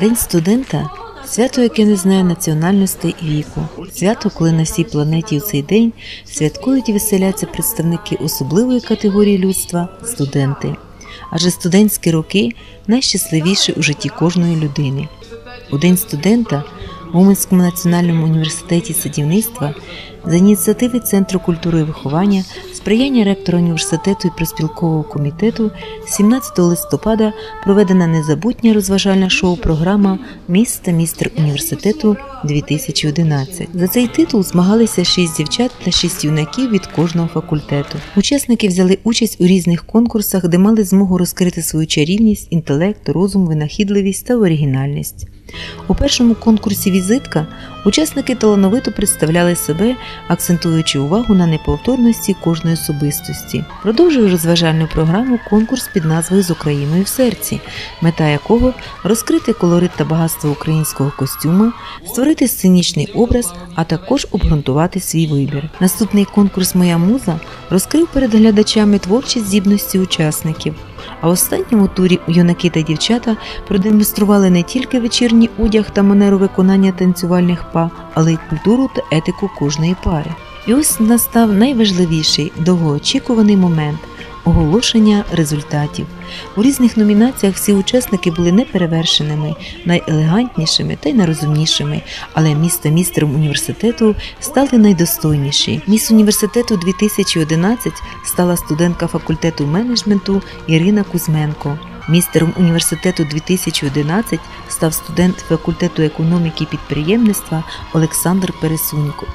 День студента свято, яке не знає національностей і віку. Свято, коли на всій планеті у цей день святкують і веселяться представники особливої категорії людства студенти. Адже студентські роки найщасливіші у житті кожної людини. У День студента в Уманському національному університеті садівництва за ініціативи Центру культури і виховання, сприяння ректора університету і проспілкового комітету 17 листопада проведена незабутня розважальна шоу-програма Міст та містер університету 2011. За цей титул змагалися шість дівчат та шість юнаків від кожного факультету. Учасники взяли участь у різних конкурсах, де мали змогу розкрити свою чарівність, інтелект, розум, винахідливість та оригінальність. У першому конкурсі Візитка учасники талановито представляли себе, акцентуючи увагу на неповторності кожної особистості. Продовжує розважальну програму конкурс під назвою З Україною в серці, мета якого розкрити колорит та багатство українського костюма, створити сценічний образ, а також обґрунтувати свій вибір. Наступний конкурс Моя муза розкрив перед глядачами творчі здібності учасників. А в останньому турі юнаки та дівчата продемонстрували не тільки вечірній одяг та манеру виконання танцювальних па, але й культуру та етику кожної пари. І ось настав найважливіший довгоочікуваний момент оголошення результатів. У різних номінаціях всі учасники були неперевершеними, найелегантнішими та й найрозумнішими, але місто містером університету стали найдостойніші. Міс університету 2011 стала студентка факультету менеджменту Ірина Кузьменко. Містером університету 2011 став студент факультету економіки і підприємництва Олександр Пересунько.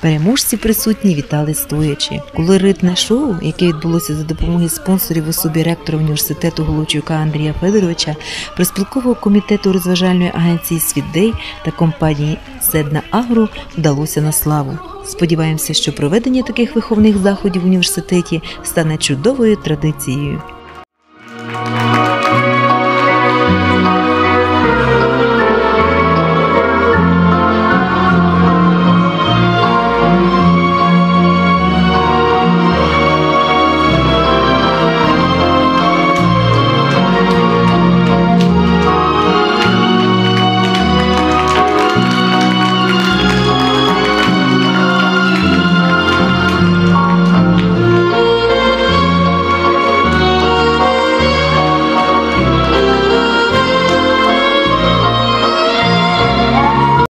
Переможці присутні вітали стоячи. Колоритне шоу, яке відбулося за допомогою спонсорів в особі ректора університету Головчука Андрія Федоровича, проспілкового комітету розважальної агенції Світдей та компанії Седна Агро вдалося на славу. Сподіваємося, що проведення таких виховних заходів в університеті стане чудовою традицією.